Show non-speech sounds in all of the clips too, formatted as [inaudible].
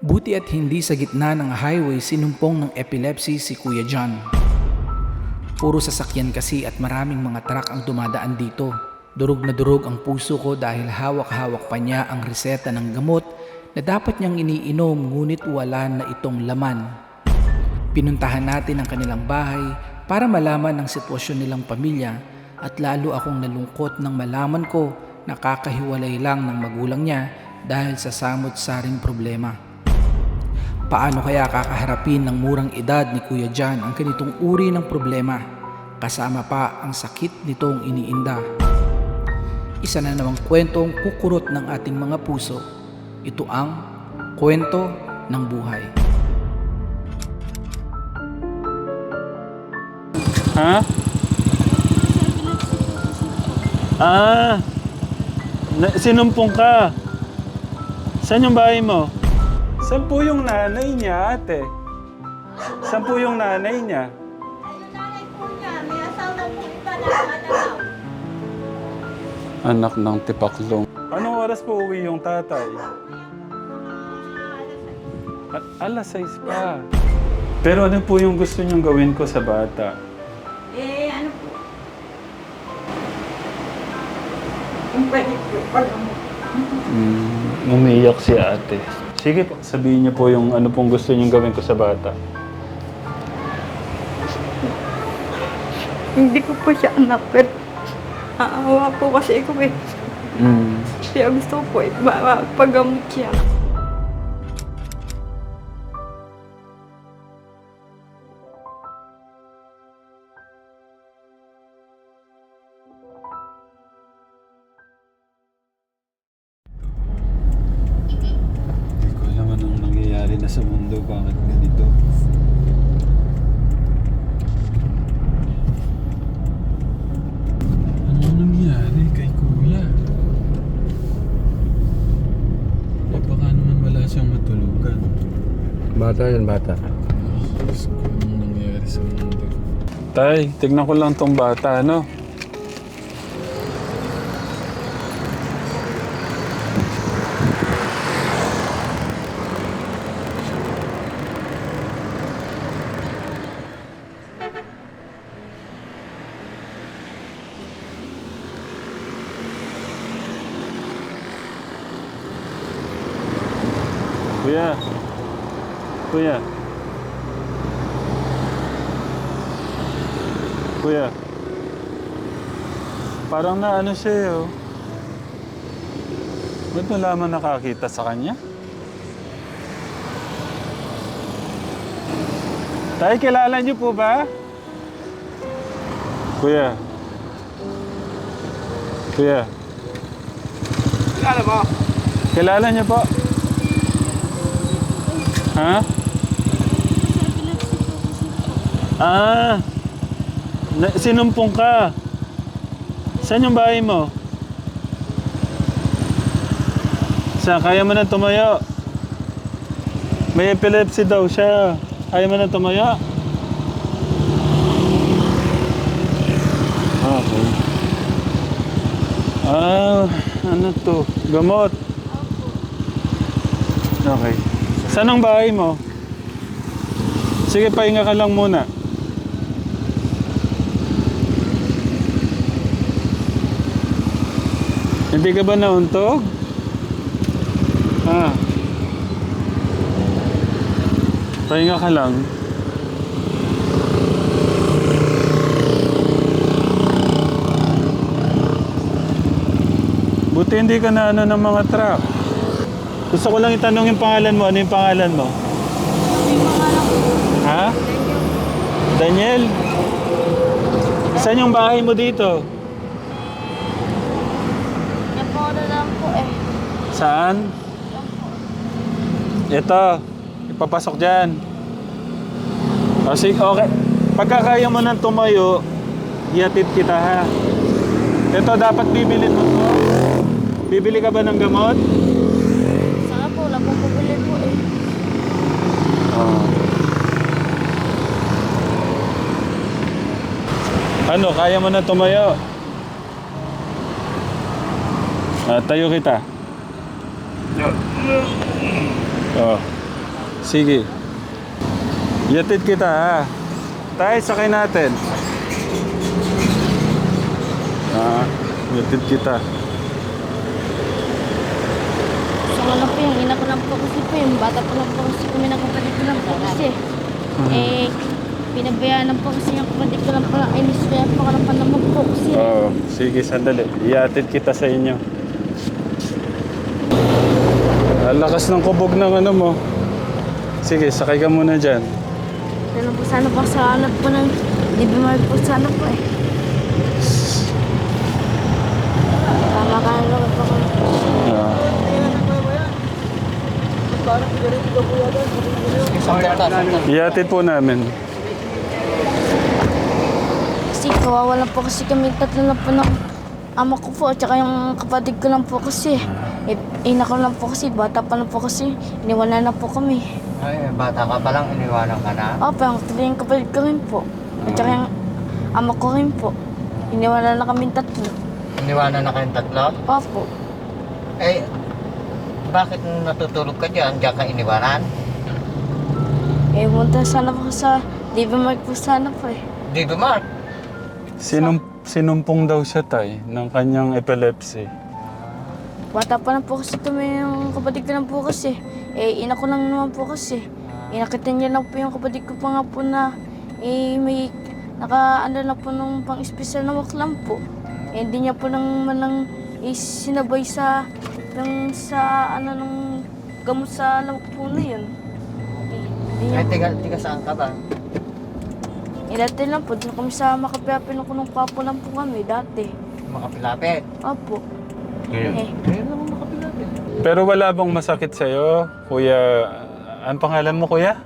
Buti at hindi sa gitna ng highway sinumpong ng epilepsy si Kuya John. Puro sasakyan kasi at maraming mga truck ang dumadaan dito. Durog na durog ang puso ko dahil hawak-hawak pa niya ang reseta ng gamot na dapat niyang iniinom ngunit wala na itong laman. Pinuntahan natin ang kanilang bahay para malaman ang sitwasyon nilang pamilya at lalo akong nalungkot nang malaman ko na kakahiwalay lang ng magulang niya dahil sa samot-saring problema. Paano kaya kakaharapin ng murang edad ni Kuya John ang ganitong uri ng problema? Kasama pa ang sakit nitong iniinda. Isa na namang kwentong kukurot ng ating mga puso. Ito ang kwento ng buhay. Ha? Ah, sinumpong ka. Saan yung bahay mo? Saan po yung nanay niya, ate? Saan po yung nanay niya? Ayun nanay po niya, may asawa po iba na anak. Anak ng tipaklong. Anong oras po uwi yung tatay? A- alas 6 pa. Pero ano po yung gusto niyong gawin ko sa bata? Eh, ano po? Yung pwede po, pag Mm, umiiyak si ate. Sige po, sabihin niyo po yung ano pong gusto niyong gawin ko sa bata. Hindi ko po siya anak, pero naawa po kasi ako eh. Mm. Kaya gusto ko po eh, ma- mapaggamot siya. Bata yan, bata. Ko, anong nangyayari sa mundo? Tay, tignan ko lang tong bata, ano? Kuya. Kuya. Kuya. Parang na ano siya eh, oh. Ba't wala man nakakita sa kanya? Tay, kilala niyo po ba? Kuya. Kuya. Kilala mo? Kilala niyo po? Ha? Ah, na, sinumpong ka. Saan yung bahay mo? Saan? Kaya mo na tumayo? May epilepsy daw siya. Kaya mo na tumayo? Okay. Ah, ano to? Gamot. Okay. Saan ang bahay mo? Sige, pahinga ka lang muna. Hindi ka ba nauntog? Ah. Pahinga ka lang. Buti hindi ka na ano ng mga truck. Gusto ko lang itanong yung pangalan mo. Ano yung pangalan mo? Ha? Daniel? Saan yung bahay mo dito? Napono lang po eh. Saan? Ito. Ipapasok dyan. O sige, okay. Pagka kaya mo nang tumayo, iatid kita ha. Ito, dapat bibilin mo to. Bibili ka ba ng gamot? Saka po, wala pong pabili po eh. Oo. Ano, kaya mo na tumayo? Ah, tayo kita. Oh. Sige. Yatid kita ha. Tayo, sakay natin. Ah, yatid kita. So ano po yung ina ko lang po kasi po yung bata po lang po kasi kami ng kapatid ko lang po kasi. Eh, pinabayaan lang po kasi yung kapatid ko lang po lang. Ay, niswaya po ka lang pa naman po kasi. Oo, sige, sandali. Iatid kita sa inyo. Ang lakas ng kubog ng ano mo. Sige, sakay ka muna dyan. Ano po sana po sa anak po ng Libimar po sana po eh. Tama ka na naman po kami. Ah. Iatid po namin. Kasi kawawa lang po kasi kami tatlo lang po ng ama ko po at saka yung kapatid ko lang po kasi. Eh, ina ko lang po kasi, bata pa lang po kasi. Iniwanan na po kami. Ay, bata ka pa lang, iniwanan ka na. Opo, yung tatlo yung kapatid ko rin po. At saka yung ama ko rin po. Iniwanan na kami tatlo. Iniwanan na kayong tatlo. Opo. Eh, bakit nung natutulog ka dyan, dyan ka iniwanan? Eh, punta sana po sa Diva Mark po sana po eh. Di ba, Mark? Sinum sinumpong daw siya tay ng kanyang epilepsy. Bata pa lang po kasi kami yung kapatid ko lang po kasi. Eh, ina ko lang naman po kasi. Inakita niya lang po yung kapatid ko pa nga po na eh, may naka ano lang po nung pang special na work lang po. Eh, hindi niya po nang manang eh, sinabay sa yung sa ano nung gamot sa lamok po na yun. Eh, Hindi niya Eh, tiga, tiga saan ka ba? Eh, dati lang po, doon kami sa Makapiapin ako nung papo lang po kami, dati. Makapilapit. Opo. Eh, Ngayon naman makapilapit. Pero wala bang masakit sa'yo, kuya? Ang pangalan mo, kuya?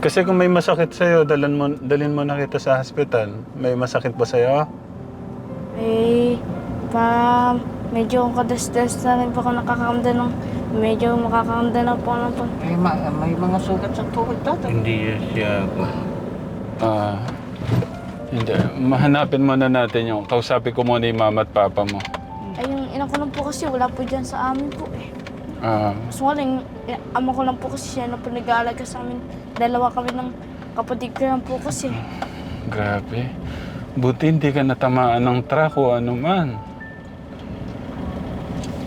Kasi kung may masakit sa'yo, dalhin mo, dalhin mo na kita sa hospital. May masakit ba sa'yo? eh, pa, medyo kadas-das na rin po ako nakakakamda ng, medyo makakakamda na po ng pag, May, ma- may mga sugat sa tuhod tatay. Hindi siya Ah, hindi. Mahanapin muna natin yung kausapin ko muna yung mama at papa mo. Ina ko lang po kasi wala po dyan sa amin po eh. Ah, Mas wala yung eh, ama ko lang po kasi siya na po nag-aalaga sa amin. Dalawa kami ng kapatid ko lang po kasi. grabe. Buti hindi ka natamaan ng truck o ano man.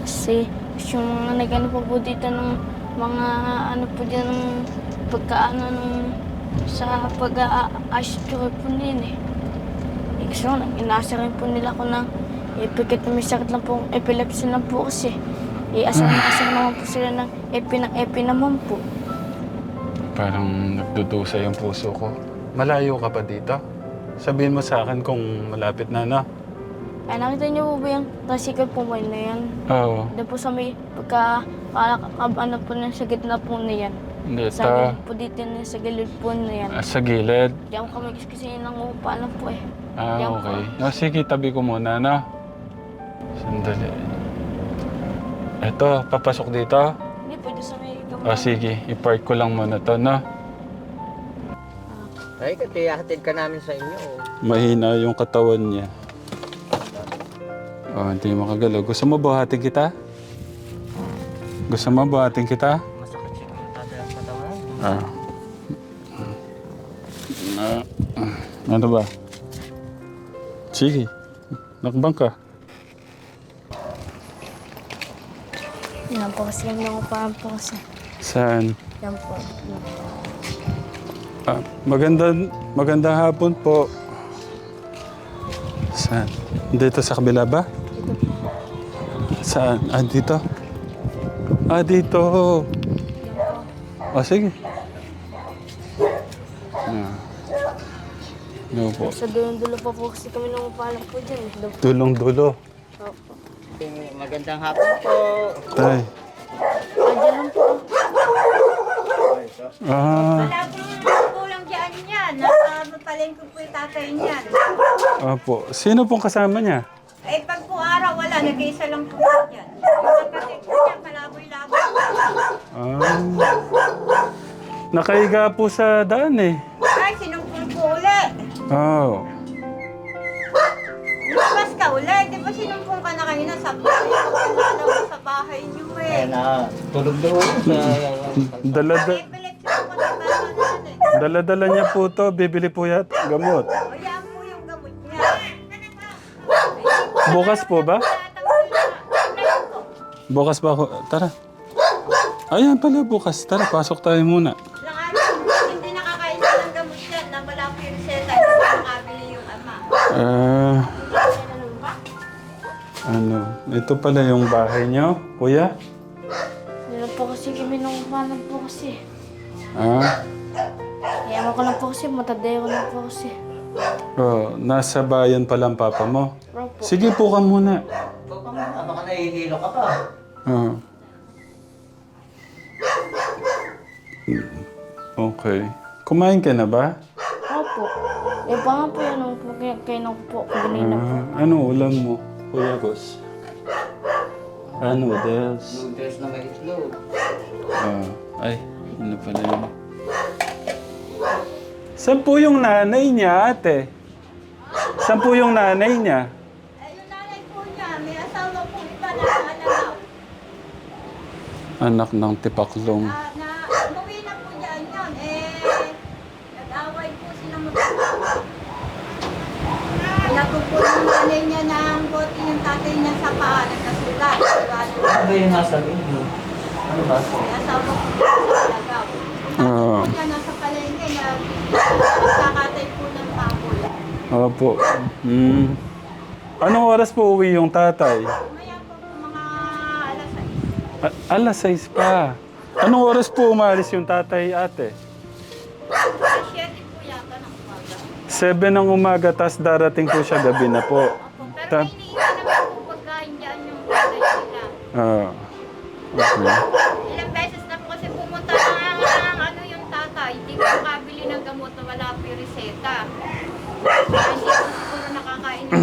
Kasi yung mga nag-ano po po dito ng mga ano po dyan ng pagkaano ng sa pag-a-assure po nila eh. Eh, kasi nung inasa rin po nila ako na pagkat may sakit lang po, epilepsy lang po kasi. Eh, asal na asal naman po sila ng epi ng epi naman po. Parang nagdudusa yung puso ko. Malayo ka pa dito? Sabihin mo sa akin kung malapit na na. Ay, nakita niyo po ba yung tricycle po ba na yan? Oo. Doon po sa may pagka, kalakab, ano po na sa gitna po na yan. Hindi, Sa gilid po dito na sa gilid po na yan. ah, sa gilid. Diyan kami kasi nangungupa lang po eh. Ah, Yan okay. Oh, sige, tabi ko muna na. Sandali. Eto, papasok dito. Hindi doon sa may gamot. O sige, i-park ko lang muna to, no? Ay, katiyahatid ka namin sa inyo. oh. Mahina yung katawan niya. Oh, hindi makagalaw. Gusto mo buhatin kita? Gusto mo buhatin kita? Masakit siguro tatay ang katawan. Ah. Ah, ah. ano ba? Sige. Nakbang ka. Yan po kasi yung nangungupahan po kasi. Saan? Yan po. Ah, magandang, magandang hapon po. Saan? Dito sa kabila ba? Saan? Ah, dito? Ah, dito. O, sige. Ah. No po. Sa dulo-dulo pa po kasi kami nangungupahan po dyan Dulong-dulo. Po. Magandang hapon po. Tay. Dyan lang po. Ah, Wala pong kulang dyan yan. Nasa palengke po yung tatay niyan. opo. Sino pong kasama niya? Eh, pag po araw, wala. Nag-iisa lang po yan. Yung kapatid ko niya, palaboy-laboy. Ah. Nakahiga po sa daan eh. Ay, sinumpong po uli. Oh. Bahay? Niyo Eh, eh. na tulog doon po na yan eh. dala-dala niya po to. Bibili po yat gamot. O yan po yung gamot niya. Bukas po ba? Bukas ba ako? Tara. Ayan pala bukas. Tara, pasok tayo muna. Ano, ito pala yung bahay niyo, kuya? Nila po kasi kami nung umanan po kasi. Ah, Kaya ko lang po kasi, matadaya ko lang po kasi. oh, nasa bayan pala ang papa mo. Opo. Sige po ka muna. Baka muna, baka nahihilo ka pa. Ah. Okay. Kumain ka na ba? Opo. Eh, pa nga po yan, nung po, kaya kayo po, kanina po. Ah, ano ulam mo, Kuya Gus? Ah, noodles. Noodles na may itlog. Ah, ay, ano pala yun? Saan po yung nanay niya, ate? Saan po yung nanay niya? Eh, yung nanay po niya, may asawa po iba na alalaw. Anak ng tipaklong. Ah, na umuwi na po niya yun. Eh, nag-away po sila mag-asawa. Pinagod po yung nanay niya ng bote yung paa, nagkasugat. Ano ba yung nasa video? Ano ba? May asawa po sa alagaw. Yung tatay Ah. po niya nasa palengke niya, kakatay po ng baboy. Opo. Hmm. Anong oras po uwi yung tatay? Maya po mga alas 6. A- alas 6 pa. Anong oras po umalis yung tatay, ate? Alas 7 po yata ng umaga. 7 ng umaga, tas darating po siya gabi na po. Opo, pero Ta-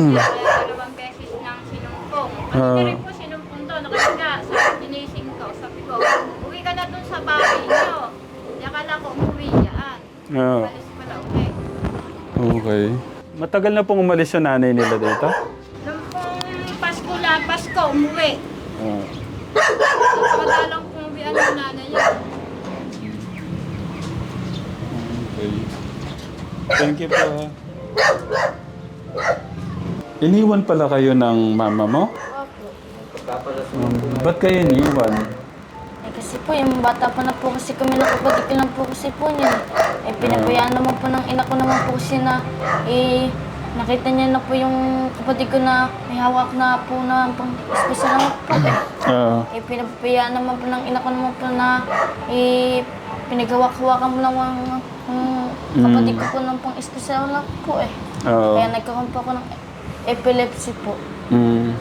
kaya dalawang beses nang sinumpong. Ano na rin po sinumpong nakahiga, sa ginising ko, sabi ko, uwi ka na dun sa bahay niyo. Di akala ko umuwi yan. Ah. Alis pala uwi. Okay. Matagal na pong umalis yung nanay nila dito? Nung pong Pasko na, Pasko, umuwi. Ah. Madalang pong uwi ang nanay niya. Okay. Thank you po. Iniwan pala kayo ng mama mo? Opo. Um, ba't kayo iniwan? Eh, kasi po, yung bata pa na po kasi kami ko lang po kasi po niya. Eh, pinabayaan naman po ng ina ko naman po kasi na, eh, nakita niya na po yung kapatid ko na may hawak na po na pang espesyal naman po eh. [clears throat] Ah. Eh, pinabayaan naman po ng ina ko naman po na, eh, pinagawak-hawakan mo lang ang ang kapatid ko po ng pang espesyal lang po eh. Oo. Kaya nagkaroon po ako ng epilepsy po. Mm.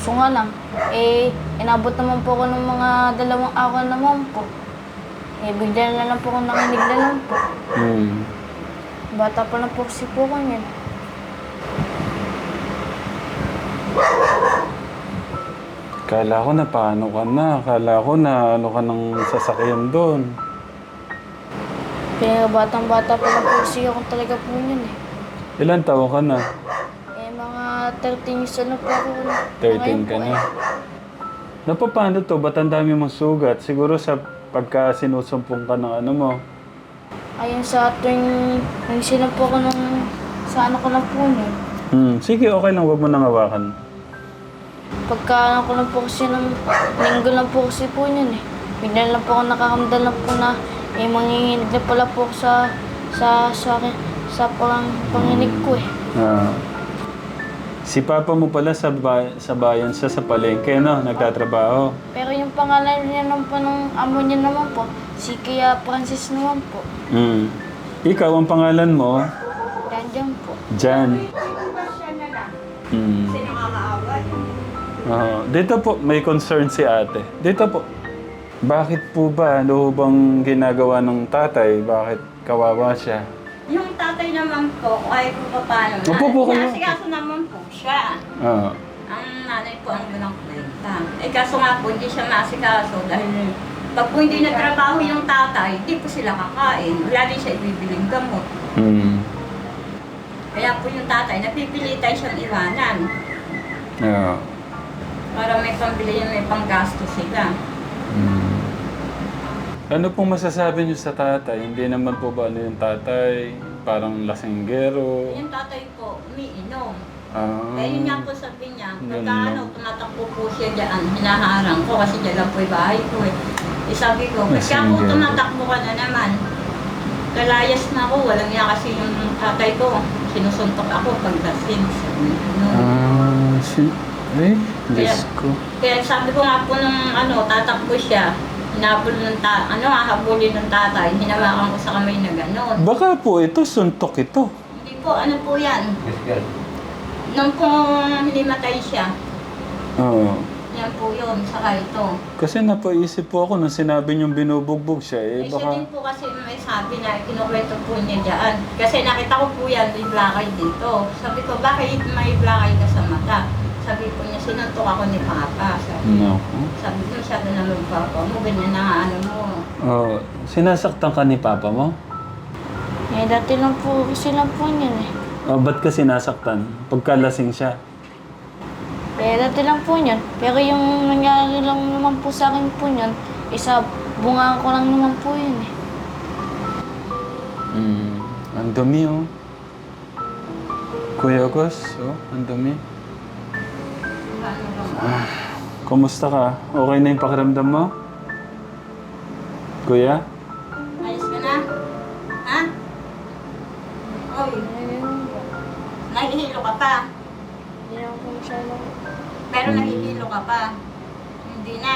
So nga lang, eh, inabot naman po ako ng mga dalawang araw naman po. Eh, bigla na lang po ako nakinig na lang po. Mm. Bata pa lang po kasi po ko yun. Kala ko na paano ka na. Kala ko na ano ka ng sasakyan doon. Kaya batang-bata pa lang po kasi ako talaga po yun eh. Ilan taon ka na? Eh, mga 13 years old na po ako. 13 ka na. Napapano to? Ba't ang dami mong sugat? Siguro sa pagka sinusumpong ka ng ano mo. Ayun sa tuwing nagsilang po ako ng sa ano ko po yun. Hmm. Sige, okay lang. Huwag mo nang hawakan. Pagka ano ko lang po kasi ng linggo lang po kasi po yun eh. Bigla lang po ako nakakamdal lang po na eh manginginig na pala po ako sa sa sa akin sa pang panginig ko eh. Ah. Si papa mo pala sa, ba- sa bayan siya sa palengke, no? Nagtatrabaho. Pero yung pangalan niya naman po ng amo niya naman po, si Kia Francis naman po. Hmm. Ikaw, ang pangalan mo? Yan dyan po. Jan. Hmm. Nakakaaway. Oo. dito po, may concern si ate. Dito po. Bakit po ba, ano bang ginagawa ng tatay? Bakit kawawa siya? Yung tatay naman po, ay kung paano Upo po kayo. Nasikaso naman po siya. Oo. Ang nanay po ang walang kwenta. Eh kaso nga po, hindi siya masikaso dahil pag po hindi nagtrabaho yung tatay, hindi po sila kakain. Wala din siya ibibiling gamot. Hmm. Kaya po yung tatay, napipilitan siyang iwanan. Oo. Para may pambili yun, may panggasto sila. Hmm. Ano pong masasabi niyo sa tatay? Hindi naman po ba ano yung tatay? Parang lasinggero? Yung tatay ko, umiinom. Ah, Kaya yun nga po sabi niya, Ganun pagka ano, tumatakbo po siya dyan, hinaharang ko kasi dyan lang po yung bahay ko eh. Eh sabi ko, pagka po Messenger. tumatakbo ka na naman, kalayas na ako, walang niya kasi yung tatay ko, sinusuntok ako pag lasing. Sabi niya, ano. Ah, si... Eh, Diyos Kaya- ko. Kaya sabi ko nga po nung ano, tatakbo siya, hinabol ng ta ano, hahabulin ng tatay, hinawakan ko sa kamay na gano'n. Baka po ito, suntok ito. Hindi po, ano po yan? Nung po hinimatay siya, Oo. yan po yun, saka ito. Kasi napaisip po ako nung sinabi niyong binubugbog siya, eh Eh, siya baka... din po kasi may sabi na kinukwento po niya dyan. Kasi nakita ko po yan, may black eye dito. Sabi ko, bakit may black eye ka sa mata? Sabi ko niya, sinuntok ako ni Papa. Sabi, Naku. sabi ko, masyado na magpapa mo, ganyan na ano mo. Oh, sinasaktan ka ni Papa mo? Eh, dati lang po kasi lang po niyan eh. Oh, ba't ka sinasaktan? Pagkalasing siya? Eh, dati lang po niyan. Pero yung nangyari lang naman po sa akin po niyan, isa bunga ko lang naman po yun eh. Mm. Ang dumi, oh. Kuya Gus, oh, ang dumi. Lang. Kumusta ka? Okay na yung pakiramdam mo? Kuya? Ayos ka na? Ha? Oy, nahihilo ka pa. Hindi naman po masyadong... Pero nahihilo ka pa. Hindi na.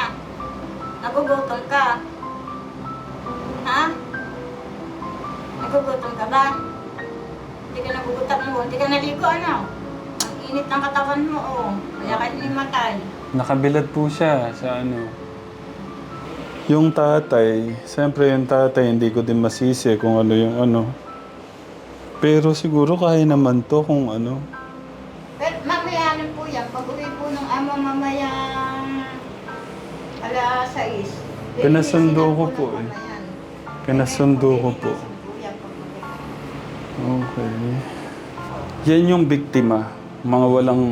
Nagugutom ka. Ha? Nagugutom ka ba? Hindi ka nagugutom mo. Hindi ka naligo, ano? Init ng katawan mo, oh. Kaya ka hinimatay. Nakabilad po siya sa ano. Yung tatay, siyempre yung tatay, hindi ko din masisi kung ano yung ano. Pero siguro kaya naman to kung ano. Pero mamaya ano po yan. Pag uwi po ng ama mamaya alas 6. Pinasundo ko po eh. Pinasundo ko po. Okay. Yan yung biktima. Mga walang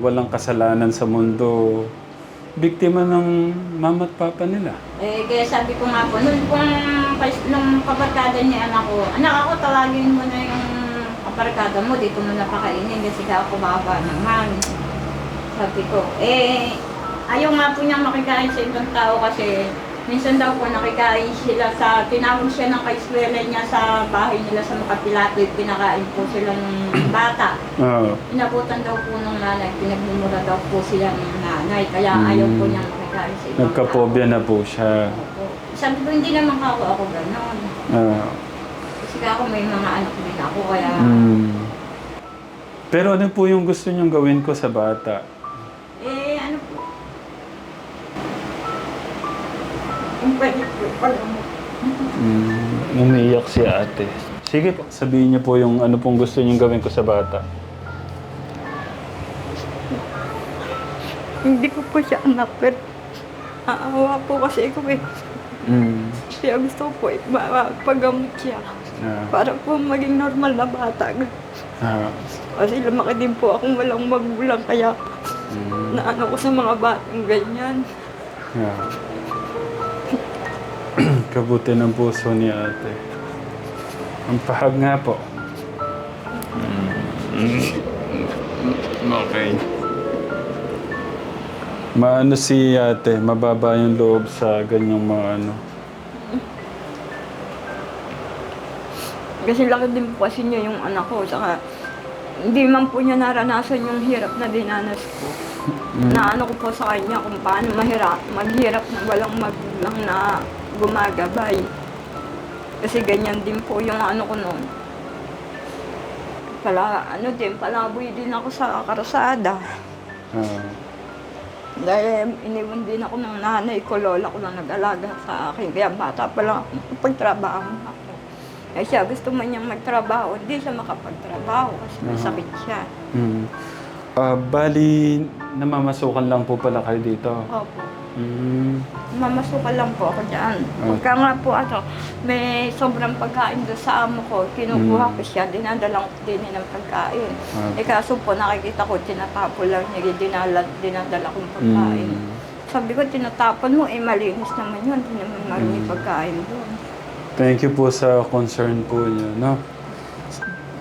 walang kasalanan sa mundo. Biktima ng mama at papa nila. Eh, kaya sabi ko nga po, nung, kung, nung kabarkada ni anak ko, anak ako, tawagin mo na yung kabarkada mo, dito mo napakainin kasi ka ako baba naman. Sabi ko, eh, ayaw nga po niyang makikain sa ibang tao kasi minsan daw po nakikain sila sa, tinawag siya ng kaiswela niya sa bahay nila sa Makapilatoy, pinakain po sila ng bata. Oo. Inabutan daw po ng nanay, pinagmumura daw po sila ng nanay, kaya ayaw po Mm. niyang makikain sa ibang na po siya. Opo. Sabi ko, hindi naman ako ako gano'n. Ah. Kasi ako may mga anak din ako, kaya... Mm. Pero ano po yung gusto niyong gawin ko sa bata? Yung pwede po, pag Mm, umiiyak si ate. Sige po, sabihin niyo po yung ano pong gusto niyong gawin ko sa bata. Hindi ko po siya anak, pero naawa po kasi ako eh. Mm. Kaya gusto ko po eh, mapaggamot siya. Ah. Para po maging normal na bata. Ah. Kasi lumaki din po akong walang magulang, kaya Mm. naano ko sa mga batang ganyan. Yeah. Kabuti ng puso ni ate. Ang pahag nga po. Okay. Maano si ate, mababa yung loob sa ganyang mga ano. Kasi laki din po kasi niya yung anak ko, saka hindi man po niya naranasan yung hirap na dinanas ko. Naano ko po sa kanya kung paano mahirap, maghirap na walang magulang na gumagabay. Kasi ganyan din po yung ano ko noon. Pala, ano din, palaboy din ako sa karasada. Ah. Dahil iniwan din ako ng nanay ko, lola ko lang nag-alaga sa akin. Kaya bata pa lang ako, pagtrabaho na ako. Eh siya, gusto man niyang magtrabaho, hindi siya makapagtrabaho kasi may Aha. sakit siya. Mm. Ah, bali, namamasukan lang po pala kayo dito. Opo. Mm. Mamasukan lang po ako dyan. Ah. Pagka nga po ano, may sobrang pagkain doon sa amo ko, kinukuha Mm. ko siya, dinadala ko din ng pagkain. Ah. Eh kaso po nakikita ko, tinatapo lang niya, dinala, dinadala kong pagkain. Mm. Sabi ko, tinatapon mo, eh malinis naman yun. Hindi naman marumi Mm. pagkain doon. Thank you po sa concern po niyo, no?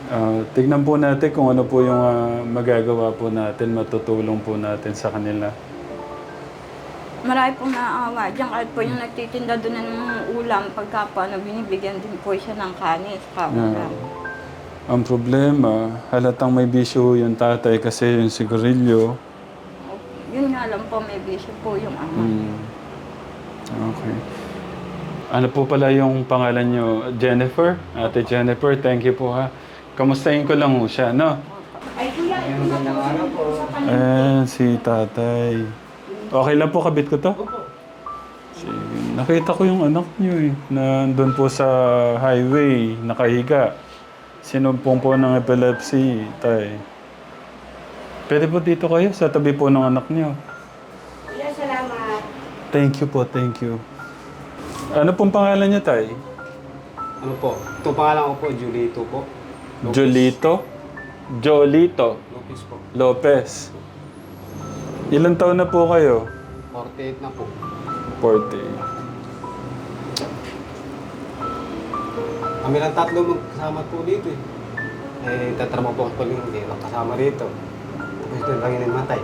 Ah, tignan po natin kung ano po yung ah, magagawa po natin, matutulong po natin sa kanila. Marami pong naaawa dyan. Kahit po yung nagtitinda doon ng ulam, pagka po, ano, binibigyan din po siya ng kanin sa Yeah. ulam. Ang problema, halatang may bisyo yung tatay kasi yung sigarilyo. Yun nga lang po, may bisyo po yung ama. Hmm. Okay. Ano po pala yung pangalan nyo? Jennifer? Ate Jennifer, thank you po ha. Kamustahin ko lang ho siya, no? Eh, si tatay. Okay lang po, kabit ko to? Sige. Nakita ko yung anak niyo eh. Nandun po sa highway, nakahiga. Sinumpong po ng epilepsy, tay. Pwede po dito kayo sa tabi po ng anak niyo. Thank you po, thank you. Ano pong pangalan niya, tay? Ano po? Ito pangalan ko po, Julito po. Jolito? Jolito Lopez po. Lopez. Ilan taon na po kayo? 48 na po. 40. Kami lang tatlo magkasama po dito eh. Eh, tatrabaho po ako hindi lang kasama rito. Tapos ito lang yung matay.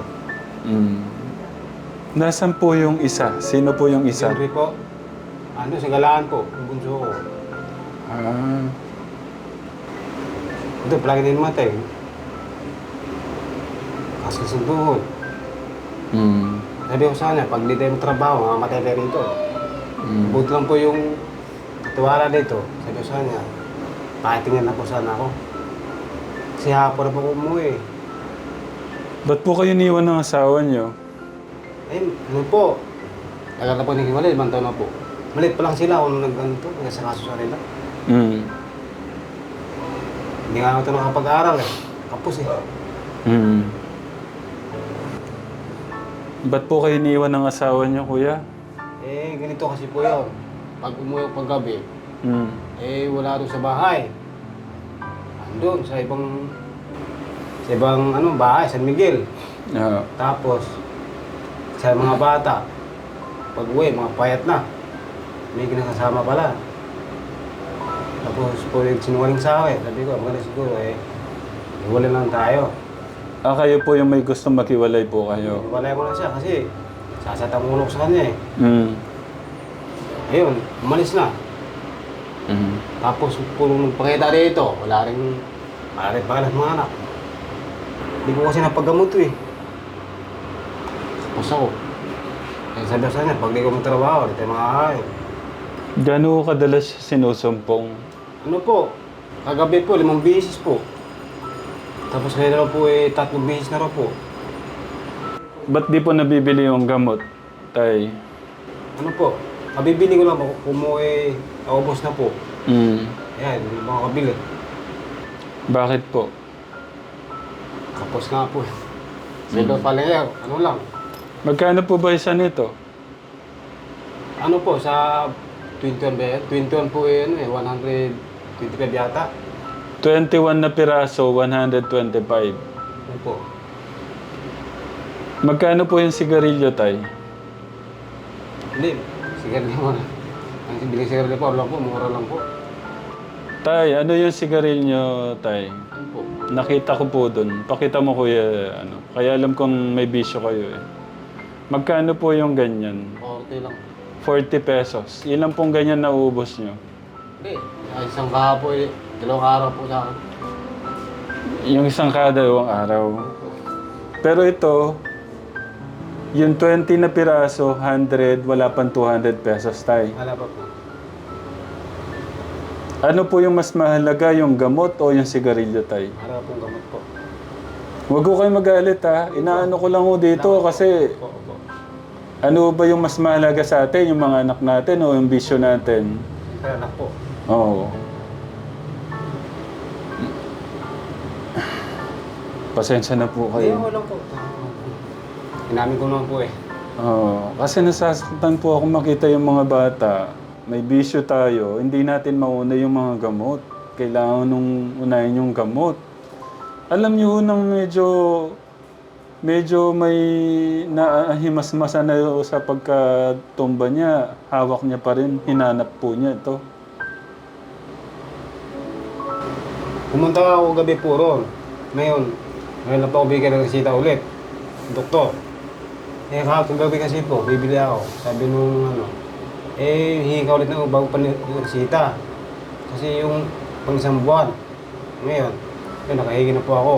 Mm. Nasaan po yung isa? Sino po yung isa? Siyempre po, ano, sa galaan po, yung bunso ko. Ah, Ito, palagi yung matay. Kasusunduhon. Mm. Sabi ko sana, pag di tayo trabaho, mamamatay tayo rito. Mm. Buti lang po yung katuwara dito. Sabi ko sana, pakitingnan na po sana ako. Kasi hapon na po ako umuwi. Ba't po kayo niwan ng asawa niyo? Eh, ano po? Tagal na po naghiwalay, limang taon na po. Malit pa lang sila kung nag-ganito, nagkasakaso sa nila. Mm. Hindi nga ako ito nakapag-aaral eh. Kapos eh. Mm. Ba't po kayo niwan ng asawa niyo, kuya? Eh, ganito kasi po yun. Pag umuwi ako paggabi, Mm. eh wala doon sa bahay. Andun, sa ibang sa ibang ano, bahay, San Miguel. Ah. Tapos, sa mga bata, pag uwi, mga payat na. May kinakasama pala. Tapos po yung sinungaling sa akin. Sabi ko, maganda siguro eh. Iwala lang tayo. Ah, kayo po yung may gusto makiwalay po kayo. Iwalay ko na siya kasi sasatang ulo ko sa kanya eh. Mm. Ayun, umalis na. Mm. Tapos puro nagpakita dito, wala rin, wala rin pangalan ng mga anak. Hindi ko kasi napaggamot to eh. Tapos ako. Eh sabi ko sa kanya, pag di ko magtrabaho, di tayo makakain. Gano'n kadalas sinusumpong? Ano po, kagabi po, limang bisis po. Tapos ngayon na raw po eh, tatlong bisis na raw po. Ba't di po nabibili yung gamot, tay? Ano po, kabibili ko lang po, kung mo eh, naubos na po. Mm. Ayan, hindi mo makakabili. Bakit po? Kapos nga po. Silo pala yan, ano lang. Magkano po ba isa nito? Ano po, sa 21 ba yan? 21 po eh, ano eh, 125 yata. 21 na piraso, 125. Ano po? Magkano po yung sigarilyo, tay? Hindi, sigarilyo mo na. Ang biling sigarilyo po, lang po, mura lang po. Tay, ano yung sigarilyo, tay? Ano po? Nakita ko po dun. Pakita mo, kuya, ano. Kaya alam kong may bisyo kayo eh. Magkano po yung ganyan? 40 lang. 40 pesos. Ilan pong ganyan naubos nyo? Hindi, ay, isang kahapo eh, dalawang araw po sa akin. Yung isang kadalawang araw. Pero ito, yung 20 na piraso, 100, wala pang 200 pesos, tay. Wala pa po. Ano po yung mas mahalaga, yung gamot o yung sigarilyo, tay? Wala pong gamot po. Huwag ko kayo magalit ha. Inaano ko lang ho dito kasi Po, po. ano ba yung mas mahalaga sa atin, yung mga anak natin o yung bisyo natin? Anak po. Oo. Pasensya na po Hindi, kayo. wala po. Inamin ko naman po eh. Oo. Kasi nasasaktan po ako makita yung mga bata. May bisyo tayo. Hindi natin mauna yung mga gamot. Kailangan nung unahin yung gamot. Alam niyo nang medyo medyo may nahimasmasa na sa pagkatumba niya. Hawak niya pa rin. Hinanap po niya ito. Pumunta ako gabi po roon. Ngayon, ngayon na po ako bigyan ng resita ulit. Doktor. Eh, kahapon gabi kasi po, bibili ako. Sabi nung ano, eh, hihingi ka ulit ng bago pa resita. Kasi yung pang isang buwan. Ngayon, yun, nakahingi na po ako.